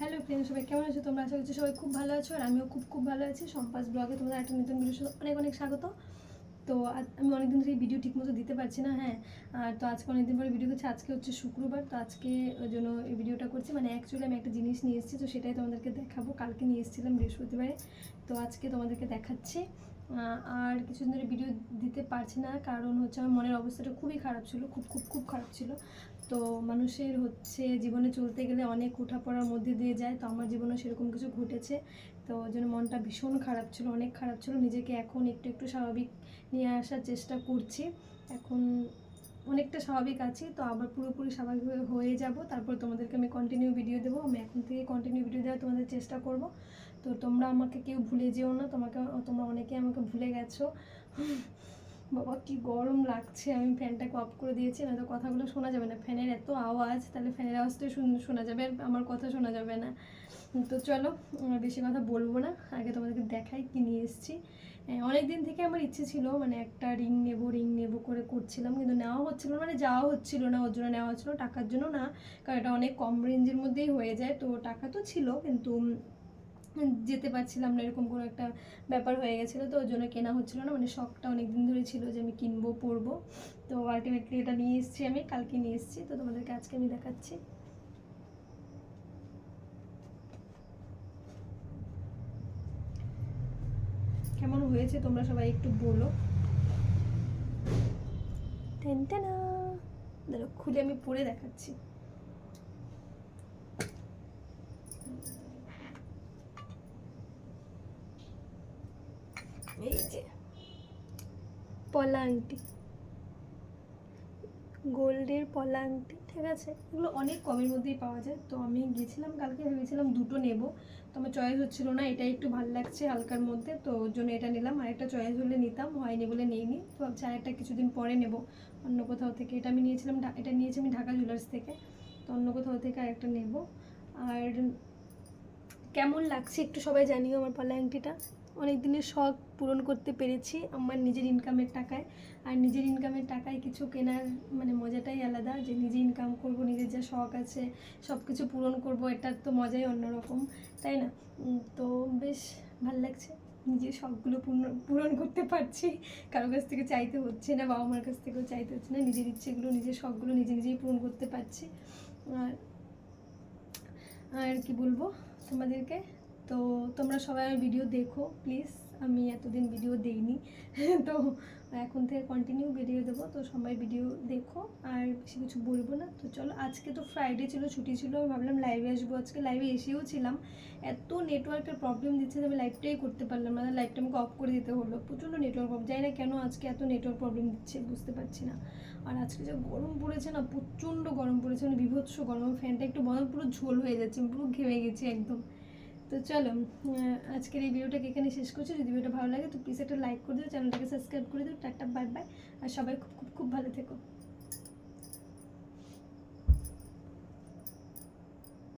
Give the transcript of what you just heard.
Hello friend সবাই কেমন আছো? তোমরা আশা করছি সবাই খুব ভালো আছো আর আমিও খুব খুব ভালো আছি। সম্পাস ব্লগে তোমাদের একটা নতুন ভিডিও অনেক অনেক স্বাগত। তো আমি অনেকদিন ধরে এই ভিডিও ঠিকমতো দিতে পারছি না হ্যাঁ। আর তো আজকে অনেকদিন পরে ভিডিও করছি, আজকে হচ্ছে শুক্রবার, তো আজকে জন্য এই ভিডিওটা করছি। মানে অ্যাকচুয়ালি আমি একটা জিনিস নিয়ে এসেছি, তো সেটাই তোমাদেরকে দেখাবো। কালকে নিয়ে এসেছিলাম বৃহস্পতিবারে, তো আজকে তোমাদেরকে দেখাচ্ছি। আর কিছুদিন ধরে ভিডিও দিতে পারছি না, কারণ হচ্ছে আমার মনের অবস্থাটা খুবই খারাপ ছিল, খুব খুব খুব খারাপ ছিল। তো মানুষের হচ্ছে জীবনে চলতে গেলে অনেক উঠাপড়ার মধ্যে দিয়ে যায়, তো আমার জীবনে সেরকম কিছু ঘটেছে। তো ওই জন্য মনটা ভীষণ খারাপ ছিল, অনেক খারাপ ছিল। নিজেকে এখন একটু একটু স্বাভাবিক নিয়ে আসার চেষ্টা করছি। এখন অনেকটা স্বাভাবিক আছি, তো আবার পুরোপুরি স্বাভাবিক হয়ে- যাব। তারপর তোমাদেরকে আমি কন্টিনিউ ভিডিও দেবো। আমি এখন থেকে কন্টিনিউ ভিডিও দেওয়ার তোমাদের চেষ্টা করব। তো তোমরা আমাকে কেউ ভুলে যেও না। তোমাকে, তোমরা অনেকে আমাকে ভুলে গেছো। বাবা, কি গরম লাগছে। আমি ফ্যানটাকে অফ করে দিয়েছি না তো কথাগুলো শোনা যাবে না। ফ্যানের এত আওয়াজ, তাহলে ফ্যানের আওয়াজটাই শুন- শোনা যাবে আর আমার কথা শোনা যাবে না। তো চলো বেশি কথা বলব না। আগে তোমাদেরকে দেখাই কি নিয়ে এসেছি। অনেক দিন থেকে আমার ইচ্ছে ছিল মানে একটা রিং নেব রিং নেব করে করছিলাম, কিন্তু নেওয়া হচ্ছিল মানে যাওয়া হচ্ছিল না, ওর জন্য নেওয়া হচ্ছিল টাকার জন্য না, কারণ এটা অনেক কম রেঞ্জের মধ্যেই হয়ে যায়। তো টাকা তো ছিল, কিন্তু যেতে পারছিলাম না এরকম কোনো একটা ব্যাপার হয়ে গেছিল তো ওর জন্য কেনা হচ্ছিল না মানে শখটা অনেক দিন ধরে ছিল যে আমি কিনবো পরবো তো আলটিমেটলি এটা নিয়ে এসেছি আমি কালকে নিয়ে এসেছি তো তোমাদেরকে আজকে আমি দেখাচ্ছি। কেমন হয়েছে তোমরা সবাই একটু বলো। টেনটেনা দাঁড়াও খুলে আমি পরে দেখাচ্ছি। এই পলা আংটি গোল্ডের পলা আংটি ঠিক আছে? এগুলো অনেক কমের মধ্যেই পাওয়া যায়। তো আমি গেছিলাম কালকে, ভেবেছিলাম দুটো নেব। তো আমার চয়েস হচ্ছিল না, এটাই একটু ভালো লাগছে হালকার মধ্যে। তো ওর জন্য এটা নিলাম। আরেকটা চয়েস হলে নিতাম, হয়নি বলে নিইনি। তো ভাবছি আরেকটা কিছুদিন পরে নেব। অন্য কোথাও থেকে এটা আমি নিয়েছিলাম এটা নিয়েছি আমি ঢাকা জুয়েলার্স থেকে। তো অন্য কোথাও থেকে আরেকটা নেব। আর কেমন লাগছে একটু সবাই জানিও আমার পালা আংটিটা অনেক দিনের শখ পূরণ করতে পেরেছি আমার নিজের ইনকামের টাকায়। আর নিজের ইনকামের টাকায় কিছু কেনার মানে মজাটাই আলাদা, যে নিজে ইনকাম করব, নিজের যা শখ আছে সব কিছু পূরণ করব, এটার তো মজাই অন্যরকম, তাই না? তো বেশ ভালো লাগছে নিজের শখগুলো পূর্ণ, পূরণ করতে পারছি। কারোর কাছ থেকে চাইতে হচ্ছে না, বাবা মার কাছ থেকেও চাইতে হচ্ছে না, নিজের ইচ্ছেগুলো, নিজের শখগুলো নিজে নিজেই পূরণ করতে পারছি। আর আর কি বলব তোমাদেরকে? তো তোমরা সবাই ভিডিও দেখো প্লিজ আমি এতদিন ভিডিও দেইনি। তো এখন থেকে কন্টিনিউ ভিডিও দেবো। তো সবাই ভিডিও দেখো, আর বেশি কিছু বলব না। তো চলো, আজকে তো ফ্রাইডে ছিল, ছুটি ছিল ভাবলাম লাইভে আসব। আজকে লাইভে এসেও ছিলাম। এত নেটওয়ার্কের প্রবলেম দিচ্ছে আমি লাইভটাই করতে পারলাম না। লাইভটা আমাকে অফ করে দিতে হলো। প্রচণ্ড নেটওয়ার্ক প্রবলেম জানি না কেন আজকে এত নেটওয়ার্ক প্রবলেম দিচ্ছে, বুঝতে পারছি না। আর আজকে যে গরম পড়েছে না, প্রচণ্ড গরম পড়েছে। মানে বিভৎস গরম। ফ্যানটা একটু বন্ধ পুরো ঝোল হয়ে যাচ্ছে পুরো ঘেমে গেছি একদম। তো চলো আজকের এই ভিডিওটাকে এখানে শেষ করছি। যদি ভিডিওটা ভালো লাগে, তো প্লিজ একটা লাইক করে দিও, চ্যানেলটাকে সাবস্ক্রাইব করে দিও। টাটা বাই বাই আর সবাই খুব খুব খুব ভালো থেকো।